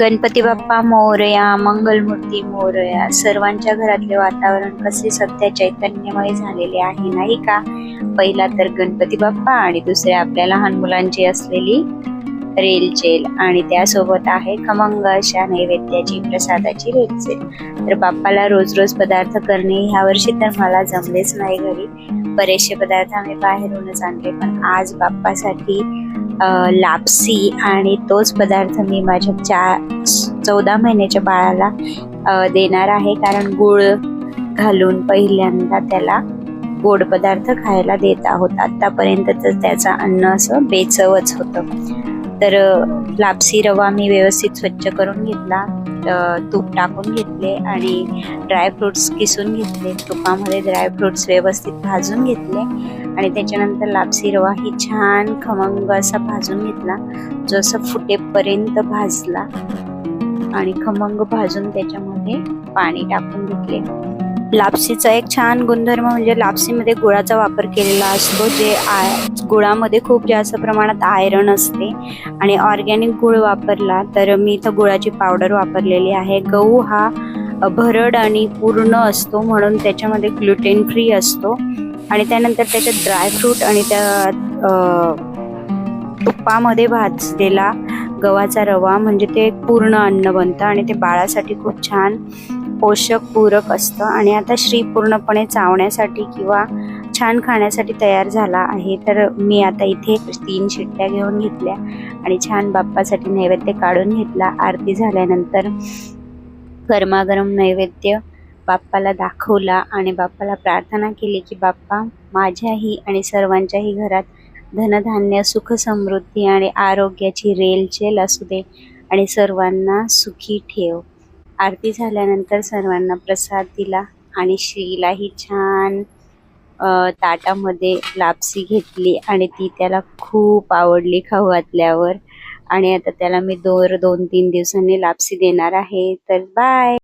गणपती बाप्पा मोरया मंगलमूर्ती मोरया सर्वांच्या घरातले वातावरण कसे सध्या चैतन्यमय झालेले आहे नाही का? पहिला तर गणपती बाप्पा आणि दुसरे आपल्या लहान मुलांची असलेली रेलचेल आणि त्यासोबत आहे खमंग अशा नैवेद्याची प्रसादाची रेलचेल तर बाप्पाला रोज रोज पदार्थ करणे ह्या वर्षी तर मला जमलेच नाही घरी. बरेचसे पदार्थ आम्ही बाहेरूनच आणले पण आज बाप्पासाठी लापसी आणि तोच पदार्थ मी माझ्या चार चौदा महिन्याच्या बाळाला देणार आहे. कारण गुळ घालून पहिल्यांदा त्याला गोड पदार्थ खायला देत आहोत. आत्तापर्यंत तर त्याचं अन्न असं बेचवच होतं. तर लापसी रवा मी व्यवस्थित स्वच्छ करून घेतला. तूप टाकून घेतले आणि ड्रायफ्रुट्स किसून घेतले. तुपामध्ये ड्रायफ्रुट्स व्यवस्थित भाजून घेतले. आणि त्याच्यानंतर लापसी रवा ही छान खमंग असा भाजून घेतला जो असं फुटेपर्यंत भाजला. आणि खमंग भाजून त्याच्यामध्ये पाणी टाकून घेतले. लापसीचा एक छान गुणधर्म म्हणजे लापसीमध्ये गुळाचा वापर केलेला असतो जे आय गुळामध्ये खूप जास्त प्रमाणात आयरन असते. आणि ऑर्गॅनिक गुळ वापरला तर मी इथं गुळाची पावडर वापरलेली आहे. गहू हा भरड आणि पूर्ण असतो म्हणून त्याच्यामध्ये ग्लुटेन फ्री असतो. आणि त्यानंतर त्याच्यात ड्रायफ्रूट आणि त्या तुप्पामध्ये भाजलेला गव्हाचा रवा म्हणजे ते एक पूर्ण अन्न बनतं आणि ते बाळासाठी खूप छान पोषक पूरक असतं. आणि आता श्री पूर्णपणे चावण्यासाठी किंवा छान खाण्यासाठी तयार झाला आहे. तर मी आता इथे तीन शिट्ट्या घेऊन घेतल्या आणि छान बाप्पासाठी नैवेद्य काढून घेतला. आरती झाल्यानंतर गरमागरम नैवेद्य बाप्पाला दाखवला आणि बाप्पाला प्रार्थना केली की बाप्पा माझ्याही आणि सर्वांच्याही घरात धनधान्य सुख समृद्धी आणि आरोग्याची रेलचेल असू दे आणि सर्वांना सुखी ठेव. आरती झाल्यानंतर सर्वांना प्रसाद दिला आणि श्रीलाही छान ताटामध्ये लापसी घेतली आणि ती त्याला खूप आवडली खाऊ घातल्यावर. आणि आता त्याला मी दोर दोन तीन दिवसांनी लापसी देणार आहे. तर बाय!